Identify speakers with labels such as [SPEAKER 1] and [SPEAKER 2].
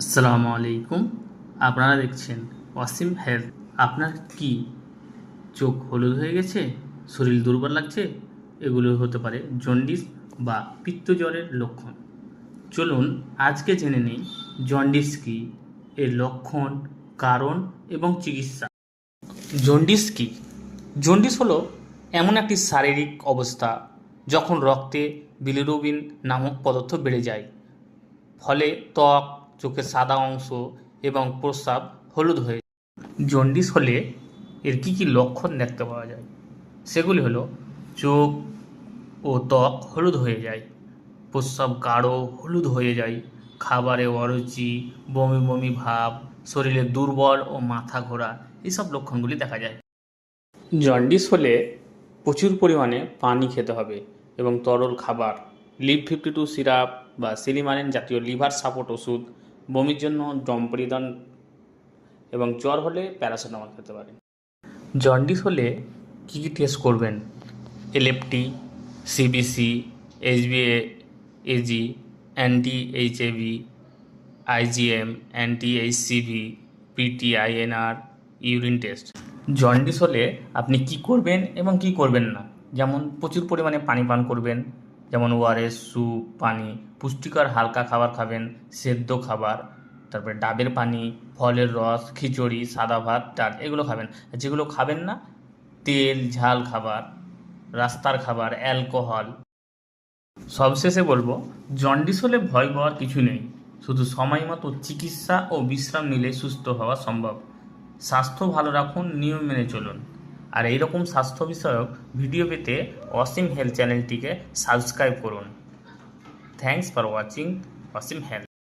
[SPEAKER 1] আসসালামু আলাইকুম। আপনারা দেখছেন ওয়াসিম হেলথ। আপনার কি চোখ হলুদ হয়ে গেছে? শরীর দুর্বল লাগছে? এগুলো হতে পারে জন্ডিস বা পিত্তজ্বরের লক্ষণ। চলুন আজকে জেনে নিই জন্ডিস কি, এর লক্ষণ, কারণ এবং চিকিৎসা। জন্ডিস কি? জন্ডিস হলো এমন একটি শারীরিক অবস্থা যখন রক্তে বিলিরুবিন নামক পদার্থ বেড়ে যায়। ফলে ত্বক চোখের সাদা অংশ এবং প্রস্রাব হলুদ হয়ে। জন্ডিস হলে এর কী কী লক্ষণ দেখতে পাওয়া যায় সেগুলি হলো চোখ ও ত্বক হলুদ হয়ে যায়, প্রস্রাব গাঢ় হলুদ হয়ে যায়, খাবারে অরুচি, বমি বমি ভাব, শরীরে দুর্বল ও মাথা ঘোরা এইসব লক্ষণগুলি দেখা যায় জন্ডিস হলে প্রচুর পরিমাণে পানি খেতে হবে এবং তরল খাবার লিভ ফিফটি টু সিরাপ বা সিলিমারিন জাতীয় লিভার সাপোর্ট ওষুধ বমির জন্য ডম্পরিদন এবং জ্বর হলে প্যারাসিটামল খেতে পারেন। জন্ডিস হলে কী কী টেস্ট করবেন? LFT CBC HBA AG anti HAV IgM anti HCV PT INR urine test jaundice হলে আপনি কি করবেন এবং কি করবেন না? যেমন প্রচুর পরিমাণে পানি পান করবেন যেমন ওআরএস স্যুপ, পানি, পুষ্টিকর হালকা খাবার খাবেন, সেদ্ধ খাবার, তারপরে ডাবের পানি, ফলের রস, খিচুড়ি, সাদা ভাত, ডাল, এগুলো খাবেন। যেগুলো খাবেন না, তেল, ঝাল খাবার, রাস্তার খাবার, অ্যালকোহল। সবশেষে বলব, জন্ডিস হলে ভয় পাওয়ার কিছু নেই। শুধু সময় মতো চিকিৎসা ও বিশ্রাম নিলে সুস্থ হওয়া সম্ভব। স্বাস্থ্য ভালো রাখুন, নিয়ম মেনে চলুন। আর এইরকম স্বাস্থ্য বিষয়ক ভিডিও পেতে অসীম হেলথ চ্যানেলটিকে সাবস্ক্রাইব করুন। Thanks for watching Asim health.